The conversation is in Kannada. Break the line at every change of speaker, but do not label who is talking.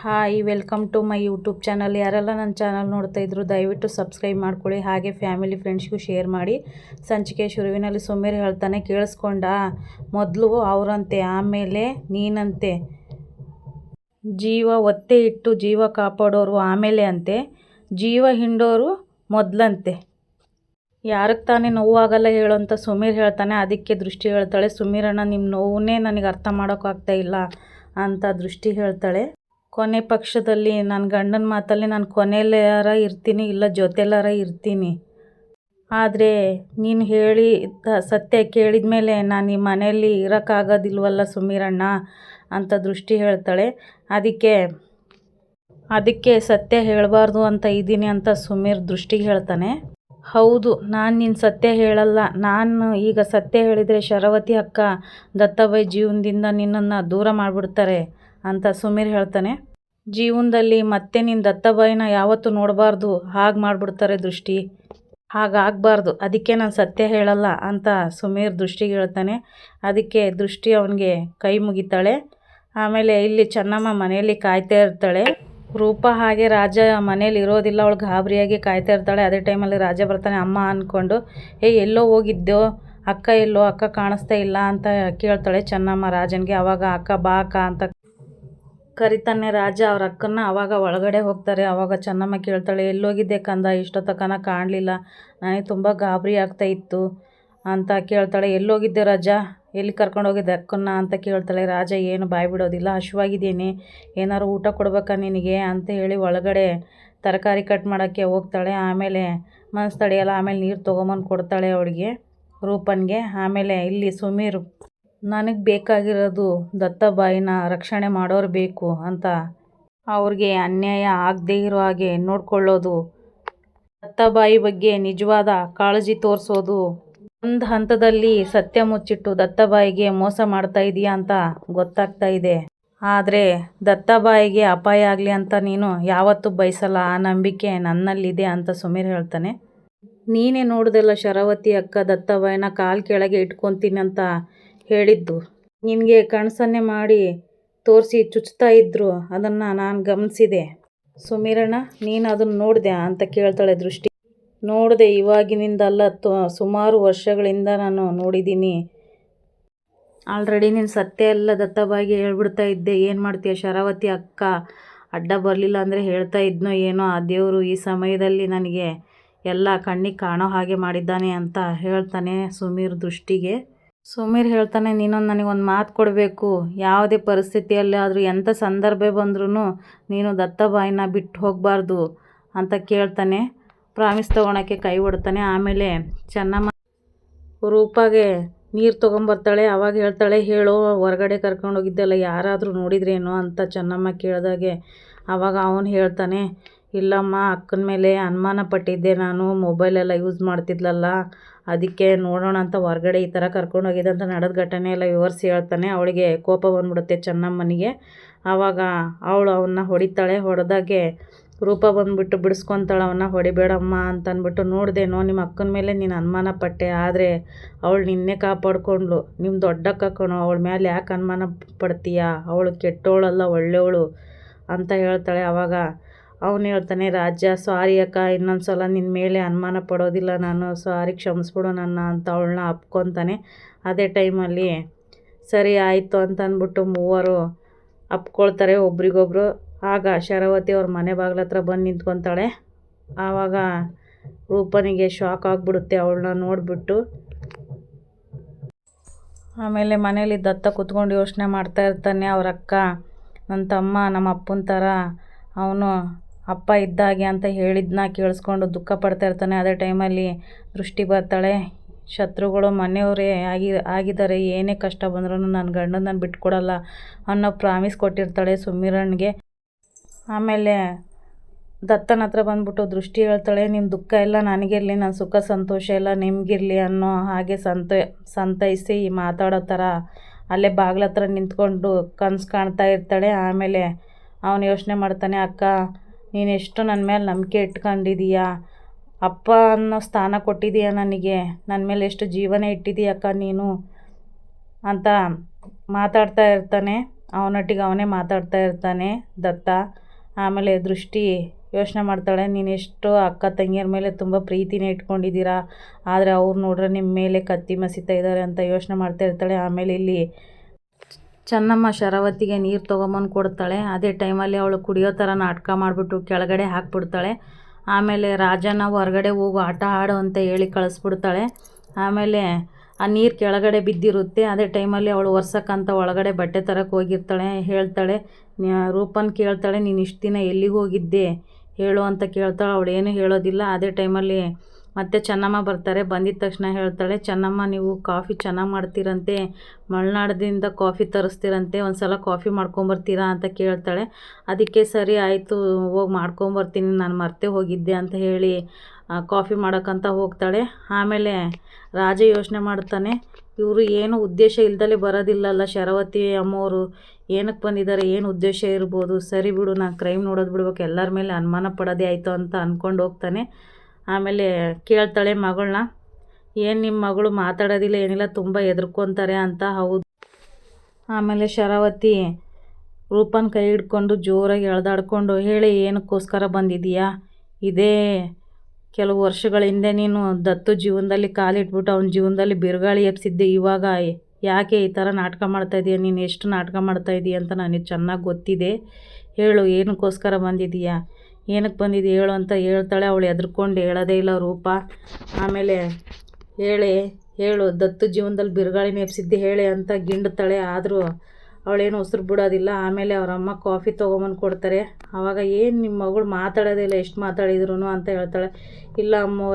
Hi, welcome to my YouTube channel. ಯಾರೆಲ್ಲ ನನ್ನ ಚಾನಲ್ ನೋಡ್ತಾ ಇದ್ರು ದಯವಿಟ್ಟು ಸಬ್ಸ್ಕ್ರೈಬ್ ಮಾಡ್ಕೊಳ್ಳಿ. ಹಾಗೆ ಫ್ಯಾಮಿಲಿ, ಫ್ರೆಂಡ್ಸ್ಗೂ ಶೇರ್ ಮಾಡಿ. ಸಂಚಿಕೆ ಶುರುವಿನಲ್ಲಿ ಸುಮೀರ್ ಹೇಳ್ತಾನೆ, ಕೇಳಿಸ್ಕೊಂಡ? ಮೊದಲು ಅವರಂತೆ, ಆಮೇಲೆ ನೀನಂತೆ. ಜೀವ ಒತ್ತೆ ಇಟ್ಟು ಜೀವ ಕಾಪಾಡೋರು ಆಮೇಲೆ ಅಂತೆ. ಜೀವ ಹಿಂಡೋರು ಮೊದಲಂತೆ. ಯಾರಿಗೆ ತಾನೇ ನೋವಾಗಲ್ಲ ಹೇಳು ಅಂತ ಸುಮೀರ್ ಹೇಳ್ತಾನೆ. ಅದಕ್ಕೆ ದೃಷ್ಟಿ ಹೇಳ್ತಾಳೆ, ಸುಮೀರಣ್ಣ ನಿಮ್ಮ ನೋವನ್ನೇ ನನಗೆ ಅರ್ಥ ಮಾಡೋಕ್ಕಾಗ್ತಾ ಇಲ್ಲ ಅಂತ ದೃಷ್ಟಿ ಹೇಳ್ತಾಳೆ. ಕೊನೆ ಪಕ್ಷದಲ್ಲಿ ನನ್ನ ಗಂಡನ ಮಾತಲ್ಲಿ ನಾನು ಕೊನೆಯಲ್ಲಾರ ಇರ್ತೀನಿ, ಇಲ್ಲ ಜೊತೆಲಾರ ಇರ್ತೀನಿ. ಆದರೆ ನೀನು ಹೇಳಿ ಸತ್ಯ ಕೇಳಿದ ಮೇಲೆ ನಾನು ಈ ಮನೆಯಲ್ಲಿ ಇರೋಕ್ಕಾಗೋದಿಲ್ವಲ್ಲ ಸುಮೀರಣ್ಣ ಅಂತ ದೃಷ್ಟಿ ಹೇಳ್ತಾಳೆ. ಅದಕ್ಕೆ ಅದಕ್ಕೆ ಸತ್ಯ ಹೇಳಬಾರ್ದು ಅಂತ ಇದ್ದೀನಿ ಅಂತ ಸುಮೀರ್ ದೃಷ್ಟಿಗೆ ಹೇಳ್ತಾನೆ. ಹೌದು, ನಾನು ನಿನ್ನ ಸತ್ಯ ಹೇಳಲ್ಲ. ನಾನು ಈಗ ಸತ್ಯ ಹೇಳಿದರೆ ಶರವತಿ ಅಕ್ಕ ದತ್ತಾಬಾಯಿ ಜೀವನದಿಂದ ನಿನ್ನನ್ನು ದೂರ ಮಾಡಿಬಿಡ್ತಾರೆ. ಅಂತ ಸುಮೀರ್ ಹೇಳ್ತಾನೆ. ಜೀವನದಲ್ಲಿ ಮತ್ತೆ ನಿನ್ನ ದತ್ತಬಾಯಿನ ಯಾವತ್ತೂ ನೋಡಬಾರ್ದು. ಹಾಗೆ ಮಾಡಿಬಿಡ್ತಾರೆ ದೃಷ್ಟಿ. ಹಾಗಾಗಬಾರ್ದು ಅದಕ್ಕೆ ನಾನು ಸತ್ಯ ಹೇಳಲ್ಲ ಅಂತ ಸುಮೀರ್ ದೃಷ್ಟಿಗೆ ಹೇಳ್ತಾನೆ. ಅದಕ್ಕೆ ದೃಷ್ಟಿ ಅವನಿಗೆ ಕೈ ಮುಗಿತಾಳೆ. ಆಮೇಲೆ ಇಲ್ಲಿ ಚೆನ್ನಮ್ಮ ಮನೆಯಲ್ಲಿ ಕಾಯ್ತಾ ಇರ್ತಾಳೆ. ರೂಪ ಹಾಗೆ ರಾಜ ಮನೇಲಿ ಇರೋದಿಲ್ಲ. ಅವಳು ಗಾಬರಿಯಾಗಿ ಕಾಯ್ತಾ ಇರ್ತಾಳೆ. ಅದೇ ಟೈಮಲ್ಲಿ ರಾಜ ಬರ್ತಾನೆ, ಅಮ್ಮ ಅಂದ್ಕೊಂಡು ಏ, ಎಲ್ಲೋ ಹೋಗಿದ್ದೋ ಅಕ್ಕ ಎಲ್ಲೋ? ಅಕ್ಕ ಕಾಣಿಸ್ತಾ ಇಲ್ಲ? ಅಂತ ಕೇಳ್ತಾಳೆ ಚೆನ್ನಮ್ಮ ರಾಜನಿಗೆ. ಅವಾಗ, ಅಕ್ಕ ಬಾ, ಅಕ್ಕ, ಅಂತ ಕರಿತಾನೆ ರಾಜ, ಅವ್ರ ಅಕ್ಕನ ಅವಾಗ ಒಳಗಡೆ ಹೋಗ್ತಾರೆ. ಅವಾಗ ಚೆನ್ನಮ್ಮ ಕೇಳ್ತಾಳೆ, ಎಲ್ಲೋಗಿದ್ದೆ ಕಂದ, ಇಷ್ಟೊತ್ತಕನ ಕಾಣಲಿಲ್ಲ. ನನಗೆ ತುಂಬ ಗಾಬರಿ ಆಗ್ತಾ ಇತ್ತು ಅಂತ ಕೇಳ್ತಾಳೆ. ಎಲ್ಲೋಗಿದ್ದೆ ರಾಜ? ಎಲ್ಲಿ ಕರ್ಕೊಂಡು ಹೋಗಿದ್ದೆ ಅಕ್ಕನ್ನ? ಅಂತ ಕೇಳ್ತಾಳೆ. ರಾಜ, ಏನು ಬಾಯಿ ಬಿಡೋದಿಲ್ಲ. ಹಶುವಾಗಿದ್ದೀನಿ. ಏನಾದ್ರು ಊಟ ಕೊಡ್ಬೇಕಾ ನಿನಗೆ? ಅಂತ ಹೇಳಿ ಒಳಗಡೆ ತರಕಾರಿ ಕಟ್ ಮಾಡೋಕ್ಕೆ ಹೋಗ್ತಾಳೆ. ಆಮೇಲೆ ಮನಸ್ಸು ತಡೆಯಲ್ಲ. ಆಮೇಲೆ ನೀರು ತೊಗೊಂಬಂದು ಕೊಡ್ತಾಳೆ ಅವಳಿಗೆ, ರೂಪನ್ಗೆ. ಆಮೇಲೆ ಇಲ್ಲಿ ಸುಮೀರ್ ನನಗೆ ಬೇಕಾಗಿರೋದು ದತ್ತಬಾಯಿನ ರಕ್ಷಣೆ ಮಾಡೋರು ಬೇಕು ಅಂತ ಅವ್ರಿಗೆ ಅನ್ಯಾಯ ಆಗದೇ ಇರೋ ಹಾಗೆ ನೋಡಿಕೊಳ್ಳೋದು. ದತ್ತಬಾಯಿ ಬಗ್ಗೆ ನಿಜವಾದ ಕಾಳಜಿ ತೋರಿಸೋದು. ಒಂದು ಹಂತದಲ್ಲಿ ಸತ್ಯ ಮುಚ್ಚಿಟ್ಟು ದತ್ತಬಾಯಿಗೆ ಮೋಸ ಮಾಡ್ತಾ ಇದೀಯಾ ಅಂತ ಗೊತ್ತಾಗ್ತಾ ಇದೆ. ಆದರೆ ದತ್ತಬಾಯಿಗೆ ಅಪಾಯ ಆಗಲಿ ಅಂತ ನೀನು ಯಾವತ್ತೂ ಬಯಸಲ್ಲ. ಆ ನಂಬಿಕೆ ನನ್ನಲ್ಲಿದೆ ಅಂತ ಸುಮೀರ್ ಹೇಳ್ತಾನೆ. ನೀನೇ ನೋಡಿದೆಲ್ಲ ಶರಾವತಿ ಅಕ್ಕ ದತ್ತಬಾಯಿನ ಕಾಲು ಕೆಳಗೆ ಇಟ್ಕೊತೀನಿ ಅಂತ ಹೇಳಿದ್ದು. ನಿನಗೆ ಕಣ್ಸನ್ನೆ ಮಾಡಿ ತೋರಿಸಿ ಚುಚ್ತಾ ಇದ್ದರು ಅದನ್ನು ನಾನು ಗಮನಿಸಿದೆ. ಸುಮೀರಣ್ಣ, ನೀನು ಅದನ್ನು ನೋಡಿದೆ ಅಂತ ಕೇಳ್ತಾಳೆ ದೃಷ್ಟಿ. ನೋಡಿದೆ, ಇವಾಗಿನಿಂದಲ್ಲ ಸುಮಾರು ವರ್ಷಗಳಿಂದ ನಾನು ನೋಡಿದ್ದೀನಿ ಆಲ್ರೆಡಿ ನೀನು ಸತ್ಯ ಎಲ್ಲ ದತ್ತವಾಗಿ ಹೇಳ್ಬಿಡ್ತಾ ಇದ್ದೆ. ಏನು ಮಾಡ್ತೀಯ ಶರಾವತಿ ಅಕ್ಕ? ಅಡ್ಡ ಬರಲಿಲ್ಲ ಅಂದರೆ ಹೇಳ್ತಾ ಇದ್ನೋ ಏನೋ? ಆ ದೇವರು ಈ ಸಮಯದಲ್ಲಿ ನನಗೆ ಎಲ್ಲ ಕಣ್ಣಿಗೆ ಕಾಣೋ ಹಾಗೆ ಮಾಡಿದ್ದಾನೆ ಅಂತ ಹೇಳ್ತಾನೆ ಸುಮೀರ್ ದೃಷ್ಟಿಗೆ. ಸುಮೀರ್ ಹೇಳ್ತಾನೆ, ನೀನೊಂದು ನನಗೊಂದು ಮಾತು ಕೊಡಬೇಕು. ಯಾವುದೇ ಪರಿಸ್ಥಿತಿಯಲ್ಲಿ ಆದರೂ ಎಂಥ ಸಂದರ್ಭ ಬಂದ್ರೂ ನೀನು ದತ್ತಬಾಯಿನ ಬಿಟ್ಟು ಹೋಗಬಾರ್ದು ಅಂತ ಕೇಳ್ತಾನೆ. ಪ್ರಾಮಿಸ್ ತೊಗೊಳಕ್ಕೆ ಕೈ ಹೊಡ್ತಾನೆ ಆಮೇಲೆ ಚೆನ್ನಮ್ಮ ರೂಪಾಗೆ ನೀರು ತೊಗೊಂಬರ್ತಾಳೆ. ಅವಾಗ ಹೇಳ್ತಾಳೆ, ಹೇಳು, ಹೊರಗಡೆ ಕರ್ಕೊಂಡೋಗಿದ್ದೆಲ್ಲ ಯಾರಾದರೂ ನೋಡಿದ್ರೇನು? ಅಂತ ಚೆನ್ನಮ್ಮ ಕೇಳಿದಾಗೆ ಆವಾಗ ಅವನು ಹೇಳ್ತಾನೆ ಇಲ್ಲಮ್ಮ, ಅಕ್ಕನ ಮೇಲೆ ಅನುಮಾನ ಪಟ್ಟಿದ್ದೆ ನಾನು. ಮೊಬೈಲೆಲ್ಲ ಯೂಸ್ ಮಾಡ್ತಿದ್ಲಲ್ಲ, ಅದಕ್ಕೆ ನೋಡೋಣ ಅಂತ ಹೊರಗಡೆ ಈ ಥರ ಕರ್ಕೊಂಡು ಹೋಗಿದ್ದೆ ಅಂತ ನಡೆದ ಘಟನೆ ಎಲ್ಲ ವಿವರಿಸಿ ಹೇಳ್ತಾನೆ. ಅವಳಿಗೆ ಕೋಪ ಬಂದ್ಬಿಡುತ್ತೆ ಚೆನ್ನಮ್ಮನಿಗೆ. ಆವಾಗ ಅವಳು ಅವನ್ನ ಹೊಡಿತಾಳೆ, ಹೊಡೆದಾಗೆ ರೂಪ ಬಂದುಬಿಟ್ಟು ಬಿಡಿಸ್ಕೊತಾಳೆ, ಅವನ್ನ ಹೊಡಿಬೇಡಮ್ಮ ಅಂತಂದ್ಬಿಟ್ಟು ನೋಡಿದೆನೋ ನಿಮ್ಮ ಅಕ್ಕನ ಮೇಲೆ ನೀನು ಅನುಮಾನ ಪಟ್ಟೆ, ಆದರೆ ಅವಳು ನಿನ್ನೆ ಕಾಪಾಡ್ಕೊಂಡ್ಳು ನಿಮ್ಮ ದೊಡ್ಡ ಕಣೋ, ಅವಳ ಮೇಲೆ ಯಾಕೆ ಅನುಮಾನ ಪಡ್ತೀಯಾ? ಅವಳು ಕೆಟ್ಟವಳಲ್ಲ ಒಳ್ಳೆಯವಳು ಅಂತ ಹೇಳ್ತಾಳೆ. ಆವಾಗ ಅವನು ಹೇಳ್ತಾನೆ, ರಾಜ್ಯ, ಸಾರಿ ಅಕ್ಕ ಇನ್ನೊಂದು ಸಲ ನಿನ್ನ ಮೇಲೆ ಅನುಮಾನ ಪಡೋದಿಲ್ಲ, ನಾನು ಸಾರಿ ಕ್ಷಮಿಸ್ಬಿಡು ನನ್ನ ಅಂತ ಅವಳನ್ನ ಅಪ್ಕೊತಾನೆ. ಅದೇ ಟೈಮಲ್ಲಿ, ಸರಿ ಆಯಿತು ಅಂತ ಅಂದ್ಬಿಟ್ಟು ಮೂವರು ಅಪ್ಕೊಳ್ತಾರೆ ಒಬ್ರಿಗೊಬ್ರು. ಆಗ ಶರಾವತಿ ಅವ್ರ ಮನೆ ಬಾಗಿಲ ಹತ್ರ ಬಂದು ನಿಂತ್ಕೊತಾಳೆ. ಆವಾಗ ರೂಪನಿಗೆ ಶಾಕ್ ಆಗಿಬಿಡುತ್ತೆ ಅವಳನ್ನ ನೋಡಿಬಿಟ್ಟು. ಆಮೇಲೆ ಮನೇಲಿ ದತ್ತ ಕೂತ್ಕೊಂಡು ಯೋಚನೆ ಮಾಡ್ತಾ ಇರ್ತಾನೆ ಅವ್ರ ಅಕ್ಕ ನನ್ನ ತಮ್ಮ ನಮ್ಮ ಅಪ್ಪನ ಥರ ಅವನು ಅಪ್ಪ ಇದ್ದಾಗೆ ಅಂತ ಹೇಳಿದ್ದನ್ನ ಕೇಳಿಸ್ಕೊಂಡು ದುಃಖ ಪಡ್ತಾ ಇರ್ತಾನೆ. ಅದೇ ಟೈಮಲ್ಲಿ ದೃಷ್ಟಿ ಬರ್ತಾಳೆ. ಶತ್ರುಗಳು ಮನೆಯವರೇ ಆಗಿ, ಆಗಿದ್ದಾರೆ. ಏನೇ ಕಷ್ಟ ಬಂದ್ರೂ ನನ್ನ ಗಂಡನ ನಾನು ಬಿಟ್ಕೊಡಲ್ಲ ಅನ್ನೋ ಪ್ರಾಮಿಸ್ ಕೊಟ್ಟಿರ್ತಾಳೆ ಸುಮಿರಣ್ಗೆ ಆಮೇಲೆ ದತ್ತನ ಹತ್ರ ಬಂದ್ಬಿಟ್ಟು ದೃಷ್ಟಿ ಹೇಳ್ತಾಳೆ ನಿಮ್ಮ ದುಃಖ ಎಲ್ಲ ನನಗಿರಲಿ ನನ್ನ ಸುಖ ಸಂತೋಷ ಎಲ್ಲ ನಿಮಗಿರಲಿ ಅನ್ನೋ ಹಾಗೆ ಸಂತ, ಸಂತೈಸಿ ಮಾತಾಡೋ ಥರ ಅಲ್ಲೇ ಬಾಗ್ಲ ಹತ್ರ ನಿಂತ್ಕೊಂಡು ಕನಸು ಕಾಣ್ತಾ ಇರ್ತಾಳೆ. ಆಮೇಲೆ ಅವನು ಯೋಚನೆ ಮಾಡ್ತಾನೆ, ಅಕ್ಕ ನೀನು ಎಷ್ಟು ನನ್ನ ಮೇಲೆ ನಂಬಿಕೆ ಇಟ್ಕೊಂಡಿದೀಯ. ಅಪ್ಪ ಅನ್ನೋ ಸ್ಥಾನ ಕೊಟ್ಟಿದೀಯ ನನಗೆ. ನನ್ನ ಮೇಲೆ ಎಷ್ಟು ಜೀವನ ಇಟ್ಟಿದೀಯಕ್ಕ ನೀನು. ಅಂತ ಮಾತಾಡ್ತಾ ಇರ್ತಾನೆ. ಅವನೊಟ್ಟಿಗೆ ಅವನೇ ಮಾತಾಡ್ತಾ ಇರ್ತಾನೆ, ದತ್ತ. ಆಮೇಲೆ ದೃಷ್ಟಿ ಯೋಚನೆ ಮಾಡ್ತಾಳೆ, ನೀನು ಎಷ್ಟು ಅಕ್ಕ ತಂಗಿಯರ ಮೇಲೆ ತುಂಬ ಪ್ರೀತಿನೇ ಇಟ್ಕೊಂಡಿದ್ದೀರಾ. ಆದರೆ ಅವ್ರು ನೋಡ್ರೆ ನಿಮ್ಮ ಮೇಲೆ ಕತ್ತಿ ಮಸೀತಾ ಇದ್ದಾರೆ ಅಂತ ಯೋಚನೆ ಮಾಡ್ತಾ ಇರ್ತಾಳೆ. ಆಮೇಲೆ ಇಲ್ಲಿ ಚೆನ್ನಮ್ಮ ಶರಾವತಿಗೆ ನೀರು ತೊಗೊಂಬಂದು ಕೊಡ್ತಾಳೆ. ಅದೇ ಟೈಮಲ್ಲಿ ಅವಳು ಕುಡಿಯೋ ಥರ ನಾಟಕ ಮಾಡಿಬಿಟ್ಟು ಕೆಳಗಡೆ ಹಾಕ್ಬಿಡ್ತಾಳೆ. ಆಮೇಲೆ ರಾಜನ ಹೊರಗಡೆ ಹೋಗು, ಆಟ ಆಡು ಅಂತ ಹೇಳಿ ಕಳಿಸ್ಬಿಡ್ತಾಳೆ. ಆಮೇಲೆ ಆ ನೀರು ಕೆಳಗಡೆ ಬಿದ್ದಿರುತ್ತೆ. ಅದೇ ಟೈಮಲ್ಲಿ ಅವಳು ಒರ್ಸಕ್ಕಂತ ಒಳಗಡೆ ಬಟ್ಟೆ ತರಕ್ಕೆ ಹೋಗಿರ್ತಾಳೆ. ಹೇಳ್ತಾಳೆ ರೂಪನ್ ಕೇಳ್ತಾಳೆ, ನೀನು ಇಷ್ಟು ದಿನ ಎಲ್ಲಿಗೆ ಹೋಗಿದ್ದೆ? ಹೇಳು ಅಂತ ಕೇಳ್ತಾಳೆ. ಅವಳು ಏನು ಹೇಳೋದಿಲ್ಲ. ಅದೇ ಟೈಮಲ್ಲಿ ಮತ್ತೆ ಚೆನ್ನಮ್ಮ ಬರ್ತಾರೆ. ಬಂದಿದ್ದ ತಕ್ಷಣ ಹೇಳ್ತಾಳೆ, ಚೆನ್ನಮ್ಮ, ನೀವು ಕಾಫಿ ಚೆನ್ನಾಗಿ ಮಾಡ್ತೀರಂತೆ. ಮಲೆನಾಡದಿಂದ ಕಾಫಿ ತರಿಸ್ತೀರಂತೆ. ಒಂದು ಸಲ ಕಾಫಿ ಮಾಡ್ಕೊಂಬರ್ತೀರಾ? ಅಂತ ಕೇಳ್ತಾಳೆ. ಅದಕ್ಕೆ ಸರಿ, ಆಯಿತು, ಹೋಗಿ ಮಾಡ್ಕೊಂಬರ್ತೀನಿ. ನಾನು ಮರ್ತೆ ಹೋಗಿದ್ದೆ, ಅಂತ ಹೇಳಿ ಕಾಫಿ ಮಾಡೋಕ್ಕಂತ ಹೋಗ್ತಾಳೆ. ಆಮೇಲೆ ರಾಜ ಯೋಚನೆ ಮಾಡ್ತಾನೆ, ಇವರು ಏನು ಉದ್ದೇಶ ಇಲ್ದಲೇ ಬರೋದಿಲ್ಲಲ್ಲ ಶರಾವತಿ ಅಮ್ಮವರು ಏನಕ್ಕೆ ಬಂದಿದ್ದಾರೆ ಏನು ಉದ್ದೇಶ ಇರ್ಬೋದು? ಸರಿ ಬಿಡು, ನಾನು ಕ್ರೈಮ್ ನೋಡೋದು ಬಿಡ್ಬೇಕು. ಎಲ್ಲರ ಮೇಲೆ ಅನುಮಾನ ಪಡೋದೇ ಆಯಿತು, ಅಂತ ಅಂದ್ಕೊಂಡು ಹೋಗ್ತಾನೆ. ಆಮೇಲೆ ಕೇಳ್ತಾಳೆ ಮಗಳನ್ನ, ಏನು ನಿಮ್ಮ ಮಗಳು ಮಾತಾಡೋದಿಲ್ಲ, ಏನಿಲ್ಲ, ತುಂಬ ಹೆದರ್ಕೊತಾರೆ ಅಂತ. ಹೌದು. ಆಮೇಲೆ ಶರಾವತಿ ರೂಪನ ಕೈ ಹಿಡ್ಕೊಂಡು ಜೋರಾಗಿ ಎಳ್ದಾಡ್ಕೊಂಡು, ಹೇಳಿ, ಏನಕ್ಕೋಸ್ಕರ ಬಂದಿದೀಯಾ? ಇದೇ ಕೆಲವು ವರ್ಷಗಳ ಹಿಂದೆ ನೀನು ದತ್ತು ಜೀವನದಲ್ಲಿ ಕಾಲಿಟ್ಬಿಟ್ಟು ಅವನ ಜೀವನದಲ್ಲಿ ಬಿರುಗಾಳಿ ಎಬ್ಸಿದ್ದೆ, ಇವಾಗ ಯಾಕೆ ಈ ಥರ ನಾಟಕ ಮಾಡ್ತಾಯಿದ್ದೀಯ ನೀನು ಎಷ್ಟು ನಾಟಕ ಮಾಡ್ತಾಯಿದ್ದೀಯ ಅಂತ ನನಗೆ ಚೆನ್ನಾಗಿ ಗೊತ್ತಿದೆ. ಹೇಳು, ಏನಕ್ಕೋಸ್ಕರ ಬಂದಿದ್ದೀಯಾ ಏನಕ್ಕೆ ಬಂದಿದ್ದು ಹೇಳು ಅಂತ ಹೇಳ್ತಾಳೆ. ಅವಳು ಹೆದರ್ಕೊಂಡು ಹೇಳೋದೇ ಇಲ್ಲ ರೂಪ. ಆಮೇಲೆ ಹೇಳಿ, ಹೇಳು, ದತ್ತು ಜೀವನದಲ್ಲಿ ಬಿರುಗಾಳಿ ಮೇಪ್ಸಿದ್ದು ಹೇಳಿ ಅಂತ ಗಿಂಡ್ತಾಳೆ. ಆದರೂ ಅವಳೇನು ಉಸಿರು ಬಿಡೋದಿಲ್ಲ. ಆಮೇಲೆ ಅವರಮ್ಮ ಕಾಫಿ ತೊಗೊಂಬಂದು ಕೊಡ್ತಾರೆ. ಆವಾಗ ಏನು ನಿಮ್ಮ ಮಗಳು ಮಾತಾಡೋದಿಲ್ಲ ಎಷ್ಟು ಮಾತಾಡಿದ್ರು ಅಂತ ಹೇಳ್ತಾಳೆ. ಇಲ್ಲ ಅಮ್ಮ